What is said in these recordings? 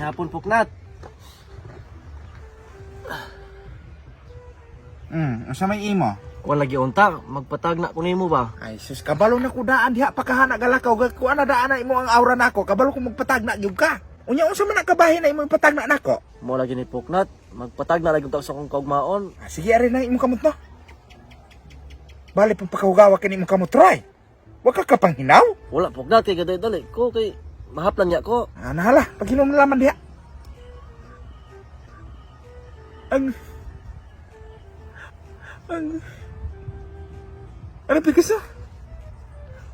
Hapon puknat. Hmm, asa may imo? Wala lagi unta, magpatag na ko nimo ba? Ay, sus, kabalo na ko daan diha pakahana galakaw. Ko ana daan na imo ang aura nako. Kabalo ko magpatag na gyud ka. Unya unsa man nakabahin na imo patag na nako? Mo lagi ni puknat, magpatag na lagi unta sa akong kaugmaon. Ah, sige ari na imo kamot no. Bali pang pakahugawa kini imo kamot Troy. Wa ka kapang hinaw? Wala puknat kay gaday dali ko kay mahaplan niya ko. Ah, nahala, paghinom na laman diha. Ang... Ang... Ano pikas ah?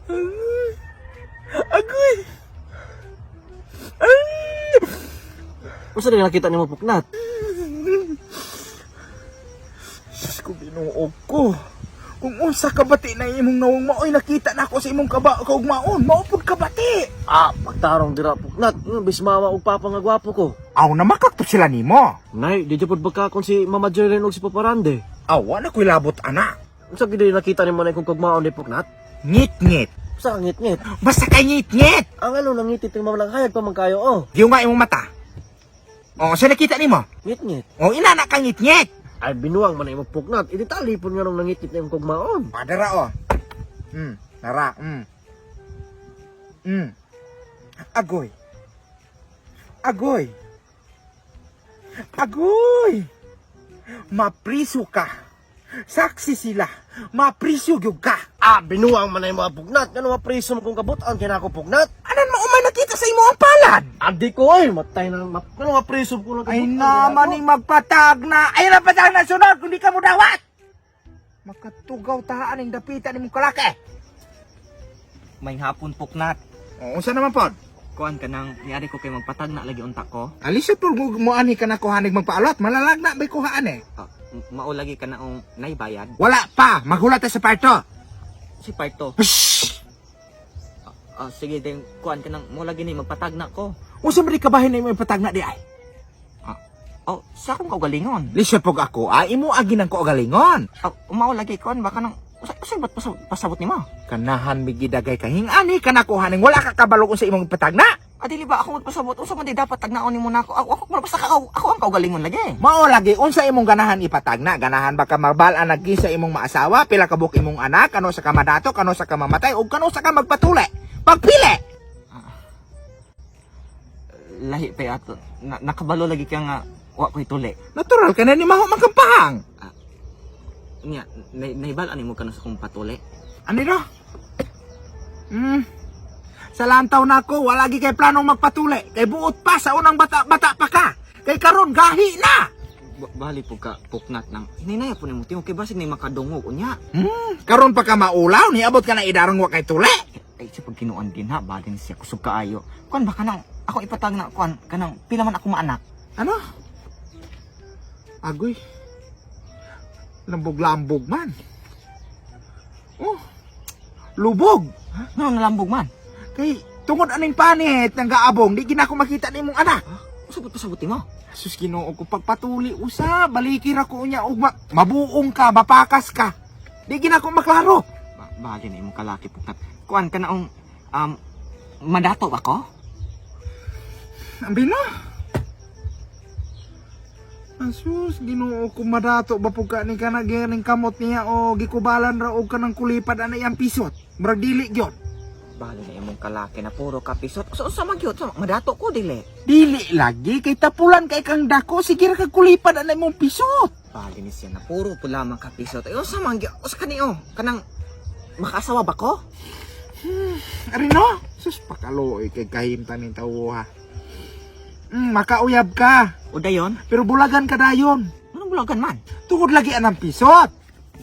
Ang... Agoy! Ang... Usa rin nakita nimo puknat? Diyos ko, binuog ko. Kung unsa kabati na imong nawang maoy nakita na ako sa imong kaba kaugmaon, maupod kabati. Ah, pagtarong dira puknat. Mm, bis mama ug papa nga gwapo ko. Aw na makakto sila nimo. Nay, di jud baka kon si Mama Jerlyn ug si Paparande. Aw, wala ko'y labot ana. Unsa gid nakita nimo na kung kaugmaon ni puknat? Ngit-ngit. Usa ka ngit-ngit. Basta kay ngit-ngit. Ang ano nangitit ng mawalang hayag pa man kayo oh. Nga imong mata. O, sa nakita nimo? Ngit-ngit. O, ina na ka ngit-ngit. Ay binuang man na imong puknat. Idi talipon nga nung nangitit na imong kaugmaon. Padara o. Hmm, nara, hmm. Hmm. Agoy. Agoy. Agoy. Mapriso ka. Saksi sila. Mapriso gyud ka. Ah, binuang man na imong puknat. Ano maprisom kung kabutan kina ako puknat? Anan mo umay nakita sa imo ang palad? Adi ko ay matay na map. Ano maprisom ko lang Ay naman ni magpatag na. Ay na patag na sunod kung di ka mo dawat. Makatugaw tahaan ang dapitan ni mong kalaki. May hapon puknat. O, unsa naman pod? Kuan ka nang niari ko kay magpatag na lagi unta ko. Alis po mo ani ka na kuhanig magpaalot. Malalag na may kuhaan eh. Ah, m- mao lagi ka na ong naibayad. Wala pa. Maghulat sa parto. Si Parto. Shhh! Ah, sige din kuan ka nang mo lagi ni magpatag na ko. Unsa man di kabahin na imo ipatag na di ay? Oh, sa akong kaugalingon. Lisod pog ako, ay imo agi ng galingon. Ah, mao lagi kuan baka nang usa usa ba't pasabot, pasabot nimo? Kanahan migidagay kahing ani ka na kuhaning wala ka kabalo kung sa imong ipatag na. Ah, dili ba ako magpasabot unsa man di dapat tagnaon nimo nako. Ako ako ako, basta ako, ako ang kaugalingon lagi. Mao lagi unsa imong ganahan ipatag na? Ganahan ba ka mabal-an naggi sa imong maasawa, pila ka buk imong anak, kano sa kamadato, kano sa kamamatay ug kano sa ka magpatuli? Pagpili. Lahi pa ato. Na, nakabalo lagi ka nga wa ko'y tuli. Natural ka na ni maho magkampahang. Nya, nay naibal ani mo kana sa kong patuli. Ano no? Hmm. Sa lantaw na ako, wala gi kay planong magpatuli. Kay buot pa sa unang bata-bata pa ka. Kay karon gahi na. Ba- Bali po ka puknat nang hininaya po ni mo timo kay basig ni makadungog unya. Hmm. Karon pa ka maulaw, niabot ka na idarong wa kay tuli. Ay sa pagkinuan din ha, balin siya kusog kaayo. Kuan ba kanang ako ipatag na kuan kanang pila man ako maanak. Ano? Agoy. Lambog-lambog man. Oh. Lubog. No, nalambog man. Kay tungod aning panit ng gaabong, di gina ko makita ni mong anak. Usabot pasabot mo. Sus Ginoo ko pagpatuli usa, balikir ako unya ug ma- mabuong ka, mapakas ka. Di gina ko maklaro. Ba bali na imong kalaki puknat. Kuan ka naong um madato ba ko? Ambi na. Asus, ginoo ko madato ba po ka ni ka na ganing kamot niya o gikubalan ra og kanang kulipad ana iyang pisot. Murag dili gyud. Bali na imong kalaki na puro kapisot. So sa magyot sa madato ko dili. Dili lagi kay tapulan kay kang dako sige ra kag kulipad ana imong pisot. Bali ni siya na puro po lamang kapisot. Ay sa mangyo, sa kanio kanang makasawa ba ko? Ari no? Sus pakaloy kay kahimtan ni tawha. Mm, makauyab ka, O dayon, pero bulagan ka dayon. anong bulagan man? Tungod lagi anang pisot.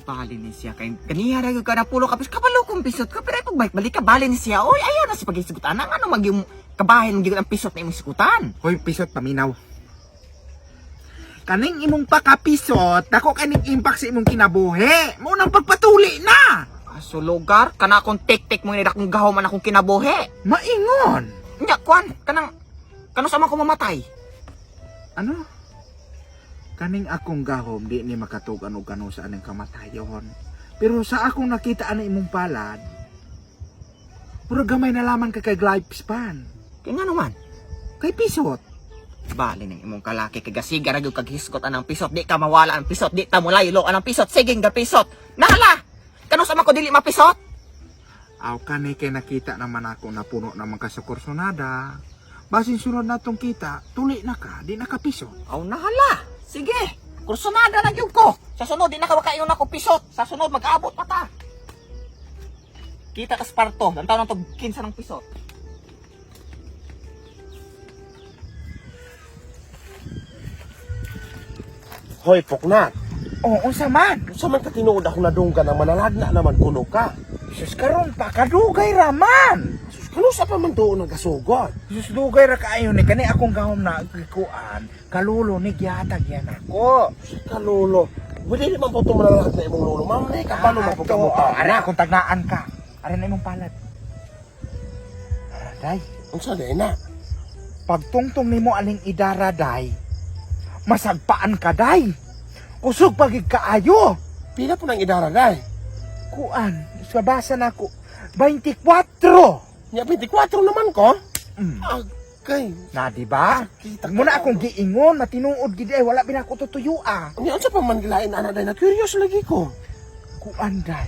Bali ni siya kay kaniya ra gyud ka na pulo kapis kabalo kong pisot ka pero pag balik balik ka bali ni siya. Oy ayaw na si pagisugutan ang ano magyum kabahin gyud ang pisot na imong sikutan. Hoy, pisot paminaw. Kaning imong pakapisot, dako kaning impact sa imong kinabuhi. Mo nang pagpatuli na. Aso lugar kana akong tik-tik mo ni akong gahom man akong kinabuhi. Maingon. Nya kwan kanang kano sa man ko mamatay. Ano? Kaning akong gahom di ni makatugan og kano sa aning kamatayon. Pero sa akong nakita ana imong palad, puro gamay na lamang ka kay lifespan. Kaya nga naman. Kay pisot. Bali ning imong kalaki kay gasiga ra gyud kag hiskot anang pisot di ka mawala ang pisot di ta mulaylo anang pisot sige nga pisot. Nahala. Kano sa ko dili mapisot? Aw kani kay nakita naman ako na puno naman ka sa kursonada. Basin sunod na tong kita, tuli na ka, di nakapiso. Aw nahala. Sige. Kursunada na gyud ko. Sa sunod di na ka makaingon ako pisot. Sa sunod mag-abot pa ta. Kita ka Sparto, ang taon to kinsa ng pisot. Hoy, Puknat. Oo, unsa man? Sa man ka tinuod ako nadunggan na manalagna naman kuno ka. Sus karon pa kadugay raman. Sus, kanusa pa man doon nagasugod. Sus dugay ra kaayo ni kani akong gahom na kikuan. Kalulo ni gihatag yan ako. Si Kalulo. Wala naman po ito manalagna imong lolo. Ma'am, na ka paano Ah, mo to, oh, Ari akong tagnaan ka. Ari na imong palad. Day, Unsa na na? pagtungtong nimo aling idara day, masagpaan ka day. Kusog pagig kaayo. Pila po nang idara day? Kuan, sabasa na ko. 24. Nya 24 naman ko. Mm. Agay. Na di ba? Kita Muna akong giingon, matinuod gid ay wala bin ako tutuyo ah. Nya unsa pa man gilain ana day na curious lagi ko. Kuan day.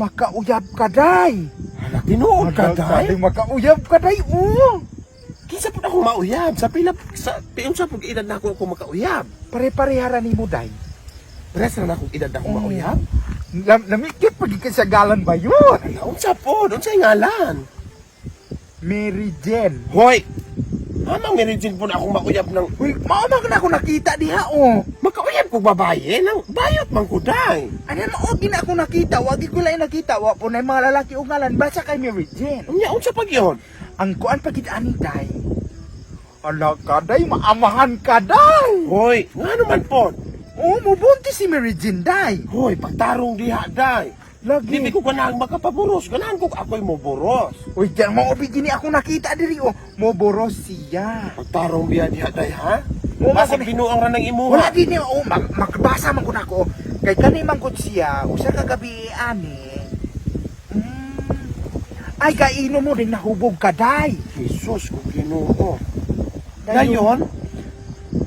Makauyab ka day. Hala, tinuod ka day? Makauyab ka day, oo. Kinsa po ako mauyab? Sa pila sa piyon sa pag edad na ako ako makauyab. Pare-parehara nimo day. Pres na akong edad na ako Mm. mauyab. Lam namikit pag ikasagalan ba yun? Hala, unsa po? Unsa ngalan? Mary Jane. Hoy. Amang merijin po na akong mauyab ng Uy, maumag na ako nakita diha oh. makauyab ko babae nang bayot man ko day. Ano mo okay na ako nakita, wag ko lang nakita, wa po na yung mga lalaki ugalan basta kay Mary Jane. Unya unsa pag yon? Ang kuan pagid ani day. Ala ka day, maamahan ka day. Hoy, ngano man po? Oh, mubunti si Mary Jane day. Hoy, pagtarong diha day. Lagi. Dili ko kanang makapaburos, ganahan ko ako'y moboros. Uy, diyan mo gini ako nakita diri oh. Moboros siya. Pagtarong biya diha day ha? Ako ni- binuang ra ng imuha. Wala din niya, oh, mag makabasa man ko na. Kay kani man gud siya, usa ka gabi ani. Ay kaino mo din nahubog ka day. Jesus, kung ginoo. Dayon,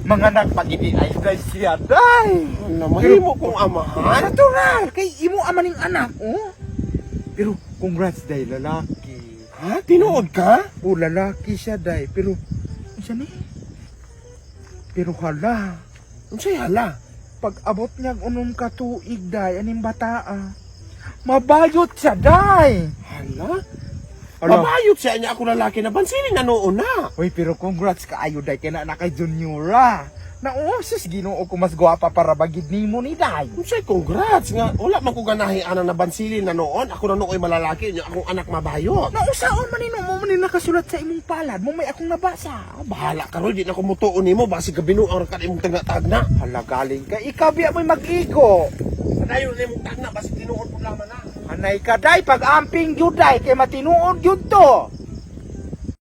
mga nagpagidi ay day siya day. wala mahimo kong amahan. Natural, kay imo ama ning anak, oh. Pero congrats day lalaki. Ha? Tinuod ka? O lalaki siya day, pero siya ni. Pero hala, Unsay hala? pag abot niya unom ka tuig day, aning bata ah. Mabayot siya day. Hala? Hala. Mabayot siya niya ako lalaki na bansinin na noon na. Uy, pero congrats ka ayo day kaya na kay Juniora. Na oh, sus ginoo ko mas gwapa para bagid nimo ni day. Unsay congrats nga wala man ko ganahi ana na bansilin na noon. Ako na nooy malalaki niya akong anak mabayot. Na usaon man nino mo man nakasulat sa imong palad, mo may akong nabasa. Ah, bahala ka Roy, di na ko mutuon nimo basi gabinuang ra ka imong tagna-tagna. Hala galing ka, ikaw biya mo'y mag-igo. Padayon na imong tagna basi tinuod mo lamang na. Anay ka day, pag amping yun day, kay matinuod yun to.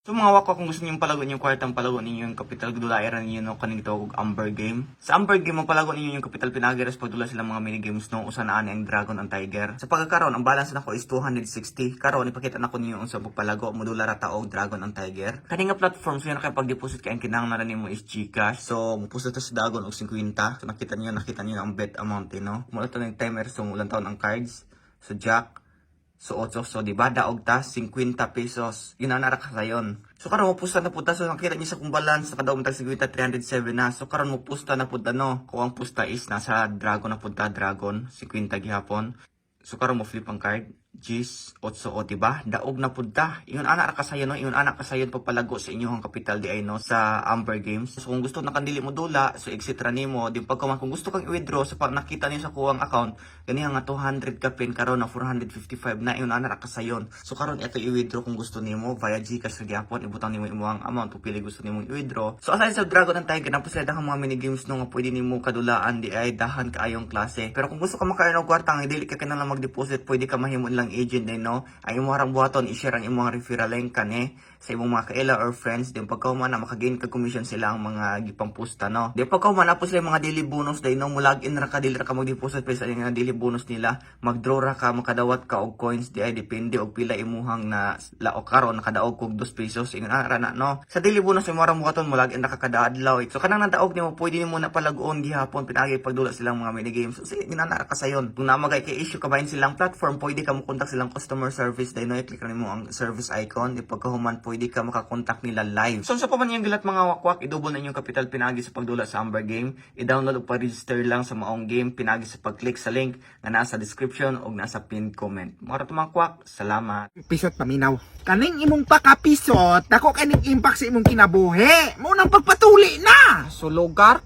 So mga wako, kung gusto niyo palago niyo kwartang palago ninyo yung kapital dulayaran ninyo no kaning tawag og Amber Game. Sa Amber Game palago ninyo yung kapital pinagiras pag dula sila mga mini games no usanaan ang Dragon ang Tiger. Sa pagkakaroon ang balance nako is 260. Karon ipakita nako ninyo ang sa pagpalago modula ra taog Dragon ang Tiger. Kani nga platform so yan kay pag-deposit kay ang kinahanglan nimo is GCash. So mupusta ta sa Dragon og 50. So nakita niyo nakita niyo ang bet amount eh, no. Mula to ng timer so ulan taon ang cards. So Jack, So, 8. So, di ba, daog ta, 50 pesos. Yun ang narak sa yun. So, karon mo pusta na punta. So, nakita niyo sa kung balance, nakadaog mo tag 50, 307 na. So, karon mo pusta na punta, no? Kung ang pusta is nasa Dragon na punta, Dragon, 50 gihapon. So, karon mo flip ang card. Gis, 8 o, di ba? Daog na punta. Ingon anak ka sayo, no? Ingon anak ka sayo pagpalago sa inyong kapital di ay, no? Sa Amber Games. So, kung gusto na kandili mo dula, so exit ra nimo. Di pagkaman, kung gusto kang i-withdraw, so pag nakita niyo sa kuwang account, ganihan nga 200 ka pin karon na 455 na yun ana ra ka sayon. So karon ito i-withdraw kung gusto nimo via GCash sa gyapon ibutang nimo imo ang amount pili gusto nimo i-withdraw. So aside sa Dragon and Tiger napos sila mga mini games no nga pwede nimo kadulaan di ay dahan kaayong klase. Pero kung gusto ka makaearn og kwarta dili ka kinahanglan mag-deposit, pwede ka mahimo silang agent din no ang imong harang buhaton i-share ang imong referral link kani sa imong mga kaila or friends. Din pagkahuman na makagain ka commission sila ang mga gipang pusta no? Di pagkahuman na po sila yung mga daily bonus day no mulag in ra ka dili ra ka mag-deposit pa sa mga daily bonus nila mag-draw ra ka makadawat ka og coins. Di ay depende og pila imuhang na laok karon nakadaog kog 2 pesos. Ingon ara na no? Sa daily bonus imong harang buhaton mulag in ra ka kada adlaw so kanang nadaog nimo pwede nimo na palagon gihapon pinagi pagdula silang mga minigames so sige ginana ka sayon kung namagay kay issue kabahin silang platform pwede ka mo contact silang customer service dahil no i-click nimo ang service icon di pagkahuman pwede ka makakontak nila live so sa pa man yung gilat mga wakwak i-double na inyong capital pinagi sa pagdula sa Amber game i-download o pa-register lang sa maong game pinagi sa pag-click sa link na nasa description o nasa pinned comment mga mga kwak salamat Pisot paminaw. Kaning imong pakapisot, dako kaning impact sa imong kinabuhi. Mo nang pagpatuli na. Sulugar